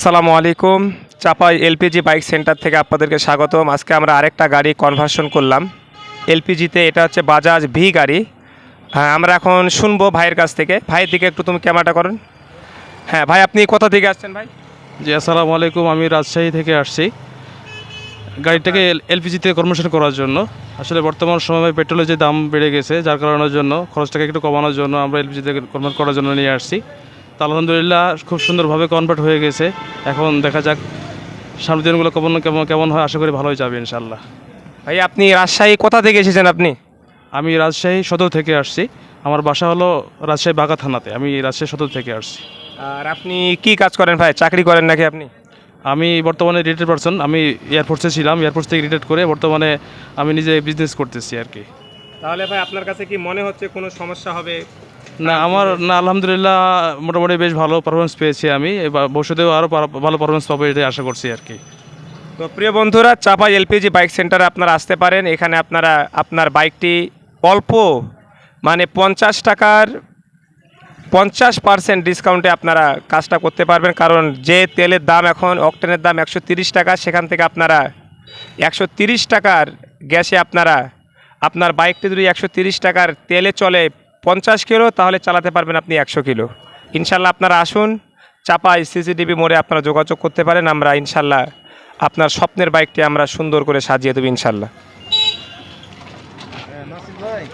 আসসালামু আলাইকুম। চাপাই LPG bike centre থেকে আপনাদেরকে স্বাগতম। আজকে আমরা আরেকটা গাড়ি কনভার্সন করলাম। এলপিজিতে এটা হচ্ছে বাজাজ ভি গাড়ি। হ্যাঁ আমরা এখন শুনব ভাইয়ের কাছ থেকে। ভাইয়ের দিকে একটু তুমি ক্যামেরাটা করেন। হ্যাঁ ভাই আপনি কোথা থেকে আসছেন ভাই? জি আসসালামু আলাইকুম। আমি রাজশাহী থেকে আসছি। গাড়িটাকে এলপিজিতে কর্মশন করার জন্য। আসলে বর্তমান সময়ে পেট্রোলের যে দাম বেড়ে গেছে যার কারণের জন্য খরচটাকে একটু কমানোর জন্য আমরা এলপিজিতে কনভার্ট করার জন্য নিয়ে আসছি। তা আলহামদুলিল্লাহ খুব সুন্দরভাবে কনভার্ট হয়ে গেছে। এখন দেখা যাক সামনের দিনগুলো কেমন কেমন কেমন হয় আশা করি ভালোই যাবে ইনশাল্লাহ ভাই আপনি রাজশাহী কোথা থেকে এসেছেন আপনি? আমি রাজশাহী সদর থেকে আসছি। আমার বাসা হলো রাজশাহী বাগা থানাতে। আমি রাজশাহী সদর থেকে আসছি। আর আপনি কি কাজ করেন ভাই? চাকরি করেন নাকি আপনি? আমি বর্তমানে রিটায়ার্ড পারসন আমি এয়ারফোর্সে ছিলাম এয়ারফোর্স থেকে রিটায়ার্ড করে বর্তমানে আমি নিজে বিজনেস করতেছি আর কি। তাহলে ভাই আপনার কাছে কি মনে হচ্ছে কোনো সমস্যা হবে? না, আমার না, আলহামদুলিল্লাহ, মোটামুটি বেশ ভালো পারফরমেন্স পেয়েছি আমি। ভবিষ্যতেও আরও ভালো পারফরমেন্স পাবো এটাই আশা করছি আর কি। তো প্রিয় বন্ধুরা চাপাই এলপিজি বাইক সেন্টারে আপনারা আসতে পারেন। এখানে আপনারা, আপনার বাইকটি অল্প মানে পঞ্চাশ টাকার পঞ্চাশ পার্সেন্ট ডিসকাউন্টে আপনারা কাজটা করতে পারবেন। কারণ যে তেলের দাম এখন অকটেনের দাম একশো টাকা, সেখান থেকে আপনারা একশো টাকার গ্যাসে আপনারা, আপনার বাইকটি যদি একশো টাকার তেলে চলে পঞ্চাশ কিলো, তাহলে চালাতে পারবেন আপনি একশো কিলো। ইনশাল্লাহ আপনারা আসুন, চাপা সিসিটিভি মোড়ে আপনারা যোগাযোগ করতে পারেন, আমরা ইনশাল্লাহ আপনার স্বপ্নের বাইকটি আমরা সুন্দর করে সাজিয়ে দেবো ইনশাল্লাহ। হ্যাঁ,